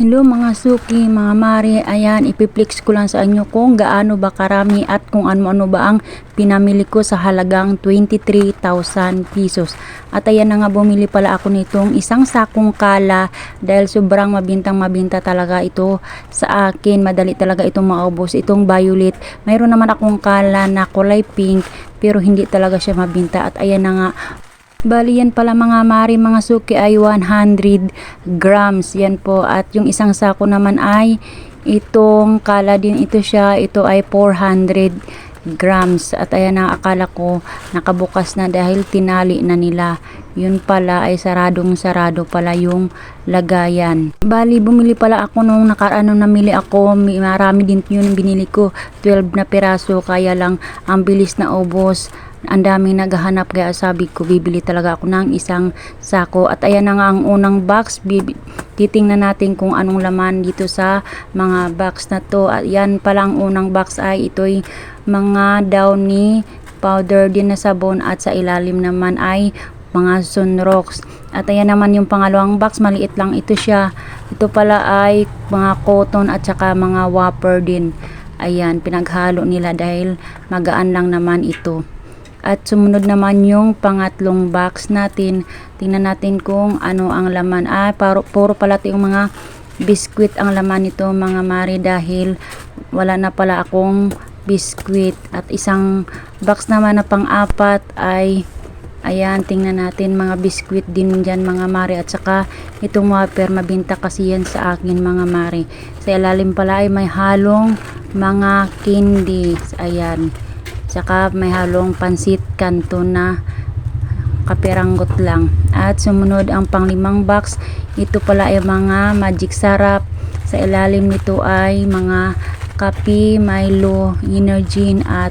Hello mga suki, mga mari, ayan, ipiplex ko lang sa inyo kung gaano ba karami at kung ano-ano ba ang pinamili ko sa halagang 23,000 pesos. At ayan na nga, bumili pala ako nitong isang sakong kala dahil sobrang mabintang mabinta talaga ito sa akin. Madali talaga itong maubos. Itong violet, mayroon naman akong kala na kulay pink pero hindi talaga siya mabinta. At ayan na nga, Bali yan pala mga mari mga suki ay 100 grams. Yan po. At yung isang sako naman ay itong kala din ito siya ito ay 400 grams. At ayan ang akala ko nakabukas na dahil tinali na nila. Yun pala ay saradong sarado pala yung lagayan. Bali bumili pala ako nung nakaano namili ako. Marami din yun yung binili ko. 12 na piraso kaya lang ang bilis na ubos ang daming naghahanap kaya sabi ko bibili talaga ako ng isang sako. At ayan na nga ang unang box. Bibi, titingnan natin kung anong laman dito sa mga box na to. At yan pala ang unang box ay ito'y mga downy powder din na sabon at sa ilalim naman ay mga sunrocks at ayan naman yung pangalawang box maliit lang ito siya. Ito pala ay mga cotton at saka mga whopper din. Ayan pinaghalo nila dahil magaan lang naman ito at sumunod naman yung pangatlong box natin. Tingnan natin kung ano ang laman. Ah, paro, puro pala yung mga biskwit ang laman nito mga mari dahil wala na pala akong biskwit. At isang box naman na pang-apat ay Ayan, tingnan natin mga biskwit din dyan mga mari at saka itong whopper mabinta kasi yan sa akin mga mari. Sa ilalim pala ay may halong mga candies. Ayan. Saka may halong pansit kanto na kapiranggot lang. At sumunod ang panglimang box. Ito pala ay mga magic sarap. Sa ilalim nito ay mga kape, Milo, Energin at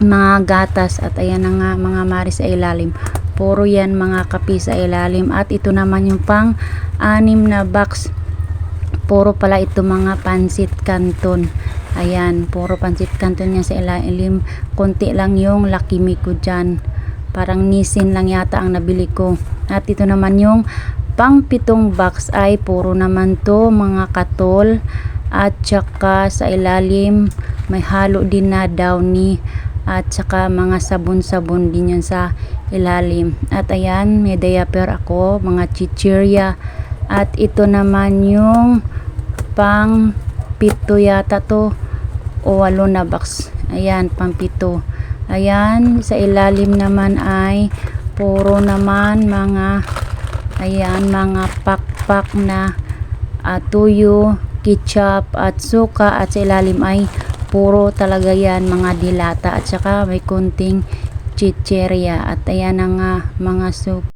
mga gatas at ayan na nga mga mari sa ilalim puro yan mga kape sa ilalim at ito naman yung pang anim na box puro pala ito mga pansit canton. Ayan puro pansit canton yan sa ilalim. Konti lang yung Me ko dyan. Parang nisin lang yata ang nabili ko. At ito naman yung pang pitong box. Ay puro naman to mga katol. At saka sa ilalim may halo din na downy. At saka mga sabon-sabon din yun sa ilalim. At ayan may diaper ako mga chichirya at ito naman yung pang pito yata to o walo na box. Ayan pang pito. Ayan sa ilalim naman ay puro naman mga ayan mga pakpak na ah, tuyo ketchup at suka. At sa ilalim ay puro talaga yan mga dilata. At saka may kunting chicheria at ayan na nga mga soup